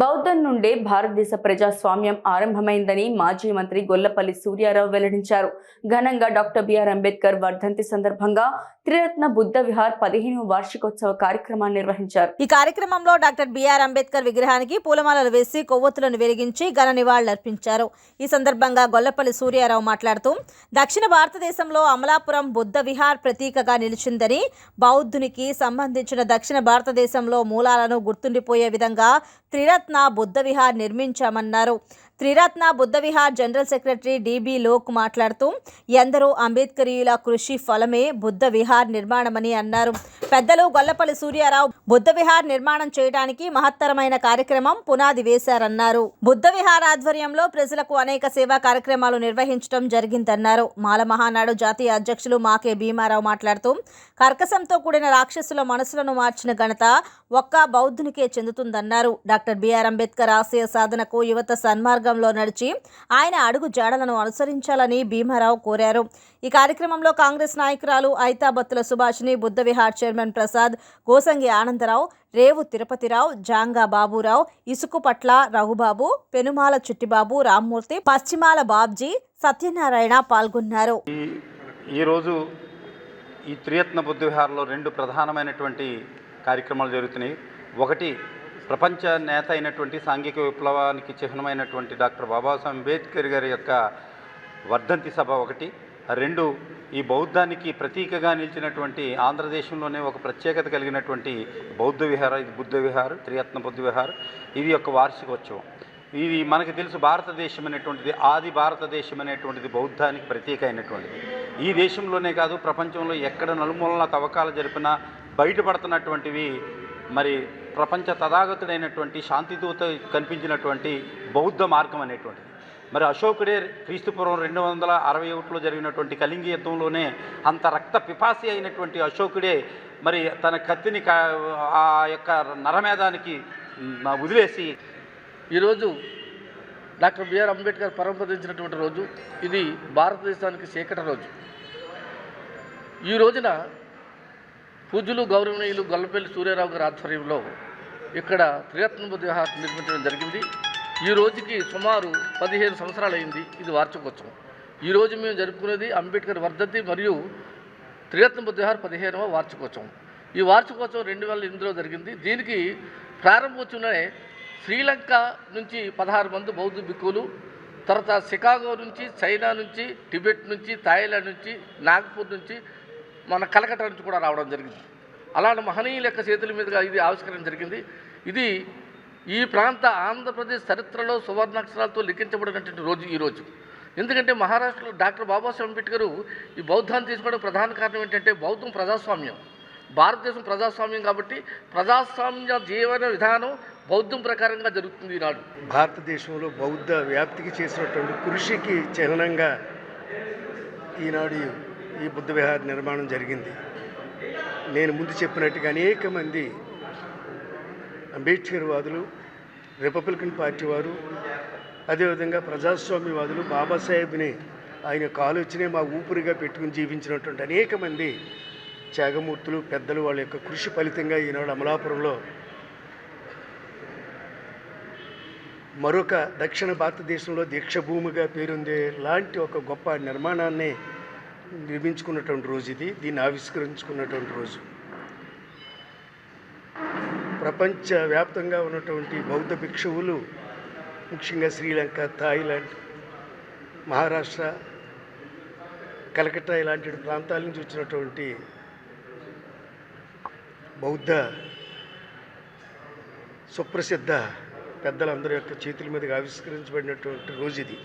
బౌద్ధం నుండే భారతదేశ ప్రజాస్వామ్యం ఆరంభమైందని మాజీ మంత్రి గొల్లపల్లి సూర్యారావు వెల్లడించారు. ఘనంగా డాక్టర్ బిఆర్ అంబేద్కర్ వర్ధంతి సందర్భంగా త్రిరత్న బుద్ధ విహార్ పదిహేను వార్షికోత్సవ కార్యక్రమాన్ని నిర్వహించారు. ఈ కార్యక్రమంలో డాక్టర్ బిఆర్ అంబేద్కర్ విగ్రహానికి పూలమాలలు వేసి కొవ్వొత్తులను వెలిగించి ఘన నివాళులర్పించారు. ఈ సందర్భంగా గొల్లపల్లి సూర్యారావు మాట్లాడుతూ దక్షిణ భారతదేశంలో అమలాపురం బుద్ధ విహార్ ప్రతీకగా నిలిచిందని బౌద్ధునికి సంబంధించిన దక్షిణ భారతదేశంలో మూలాలను గుర్తుండిపోయే విధంగా Triratna Buddha Vihar నిర్మించామన్నారు. Triratna Buddha Vihar general secretary DB Lok మాట్లాడుతూ ఎందరో అంబేద్కరీయుల కృషి ఫలమే బుద్ధ విహార్ నిర్మాణమని అన్నారు. పెద్దలు గొల్లపల్లి సూర్యారావు బుద్ధ విహార్ నిర్మాణం చేయడానికి మహత్తరమైన కార్యక్రమం పునాది వేశారన్నారు. బుద్ధ విహార్ ఆధ్వర్యంలో ప్రజలకు అనేక సేవా కార్యక్రమాలు నిర్వహించడం జరిగిందన్నారు. మాల మహానాడు జాతీయ అధ్యక్షులు మాకే భీమారావు మాట్లాడుతూ కర్కశంతో కూడిన రాక్షసుల మనసులను మార్చిన ఘనత ఒక్క బౌద్ధునికే చెందుతుందన్నారు. డాక్టర్ బిఆర్ అంబేద్కర్ ఆశయ సాధనకు యువత సన్మార్గం మార్గంలో నడిచి ఆయన అడుగు జాడలను అనుసరించాలని భీమారావు కోరారు. ఈ కార్యక్రమంలో కాంగ్రెస్ నాయకురాలు ఐతాబత్తుల సుభాషిని బుద్ధ విహార్ చైర్మన్ ప్రసాద్ గోసంగి ఆనందరావు రేవు తిరుపతిరావు జాంగా బాబురావు ఇసుకుపట్ల రఘుబాబు పెనుమాల చిట్టిబాబు రామ్మూర్తి పశ్చిమాల బాబ్జీ సత్యనారాయణ పాల్గొన్నారు. ఈరోజు ఈ త్రియత్న బుద్ధవిహార్లో రెండు ప్రధానమైనటువంటి కార్యక్రమాలు జరుగుతున్నాయి. ఒకటి ప్రపంచ నేత అయినటువంటి సాంఘిక విప్లవానికి చిహ్నమైనటువంటి డాక్టర్ బాబాసాహెబ్ అంబేద్కర్ గారి యొక్క వర్ధంతి సభ ఒకటి. రెండు ఈ బౌద్ధానికి ప్రతీకగా నిలిచినటువంటి ఆంధ్రదేశంలోనే ఒక ప్రత్యేకత కలిగినటువంటి బౌద్ధ విహార. ఇది బుద్ధ విహార్ త్రియత్న బుద్ధ విహార్. ఇది యొక్క వార్షికోత్సవం. ఇది మనకి తెలుసు భారతదేశం అనేటువంటిది ఆది భారతదేశం అనేటువంటిది బౌద్ధానికి ప్రతీక అయినటువంటిది ఈ దేశంలోనే కాదు ప్రపంచంలో ఎక్కడ నలుమూలన తవ్వకాలు జరిపినా బయటపడుతున్నటువంటివి మరి ప్రపంచ తథాగతుడైనటువంటి శాంతిదూత కనిపించినటువంటి బౌద్ధ మార్గం అనేటువంటిది. మరి అశోకుడే క్రీస్తుపూర్వం రెండు వందల అరవై ఒకటిలో జరిగినటువంటి కళింగ యుద్ధంలోనే అంత రక్త పిపాసి అయినటువంటి అశోకుడే మరి తన కత్తిని ఆ యొక్క నరమేధానికి వదిలేసి ఈరోజు డాక్టర్ బిఆర్ అంబేద్కర్ పరంపరించినటువంటి రోజు ఇది భారతదేశానికి చీకటి రోజు. ఈ రోజున పూజ్యులు గౌరవనీయులు గొల్లపల్లి సూర్యారావు గారి ఆధ్వర్యంలో ఇక్కడ త్రిరత్న బుద్ధ విహార్ నిర్మించడం జరిగింది. ఈ రోజుకి సుమారు పదిహేను సంవత్సరాలు అయింది ఇది వార్షికోత్సవం. ఈరోజు మేము జరుపుకునేది అంబేద్కర్ వర్ధంతి మరియు త్రిరత్న బుద్ధిహార్ పదిహేనవ వార్షికోత్సవం. ఈ వార్షికోత్సవం రెండు వేల ఎనిమిదిలో జరిగింది. దీనికి ప్రారంభోత్సవమే శ్రీలంక నుంచి పదహారు మంది బౌద్ధ భిక్కులు తర్వాత షికాగో నుంచి చైనా నుంచి టిబెట్ నుంచి థాయిలాండ్ నుంచి నాగ్పూర్ నుంచి మన కలకట్ట నుంచి కూడా రావడం జరిగింది. అలాంటి మహనీయుల యొక్క చేతుల మీదుగా ఇది ఆవిష్కరణ జరిగింది. ఇది ఈ ప్రాంత ఆంధ్రప్రదేశ్ చరిత్రలో సువర్ణాక్షరాలతో లిఖించబడినటువంటి రోజు ఈరోజు ఎందుకంటే మహారాష్ట్రలో డాక్టర్ బాబాసాహెబ్ అంబేద్కర్ ఈ బౌద్ధాన్ని తీసుకోవడానికి ప్రధాన కారణం ఏంటంటే బౌద్ధం ప్రజాస్వామ్యం. భారతదేశం ప్రజాస్వామ్యం కాబట్టి ప్రజాస్వామ్య జీవన విధానం బౌద్ధం ప్రకారంగా జరుగుతుంది ఈనాడు. భారతదేశంలో బౌద్ధ వ్యాప్తికి చేసినటువంటి కృషికి చిహ్నంగా ఈనాడు ఈ- బుద్ధ విహార నిర్మాణం జరిగింది. నేను ముందు చెప్పినట్టుగా అనేక మంది అంబేద్కర్ వాదులు రిపబ్లికన్ పార్టీ వారు అదేవిధంగా ప్రజాస్వామ్యవాదులు బాబాసాహెబ్ని ఆయన ఆలోచనే మా ఊపిరిగా పెట్టుకుని జీవించినటువంటి అనేక మంది త్యాగమూర్తులు పెద్దలు వాళ్ళ యొక్క కృషి ఫలితంగా ఈనాడు అమలాపురంలో మరొక దక్షిణ భారతదేశంలో దీక్షభూమిగా పేరొందే లాంటి ఒక గొప్ప నిర్మాణాన్ని నిర్మించుకున్నటువంటి రోజు ఇది దీన్ని ఆవిష్కరించుకున్నటువంటి రోజు. ప్రపంచ వ్యాప్తంగా ఉన్నటువంటి బౌద్ధ భిక్షువులు ముఖ్యంగా శ్రీలంక థాయిలాండ్ మహారాష్ట్ర కలకట్టా ఇలాంటి ప్రాంతాల నుంచి వచ్చినటువంటి బౌద్ధ సుప్రసిద్ధ పెద్దలందరి యొక్క చేతుల మీదుగా ఆవిష్కరించబడినటువంటి రోజు ఇది.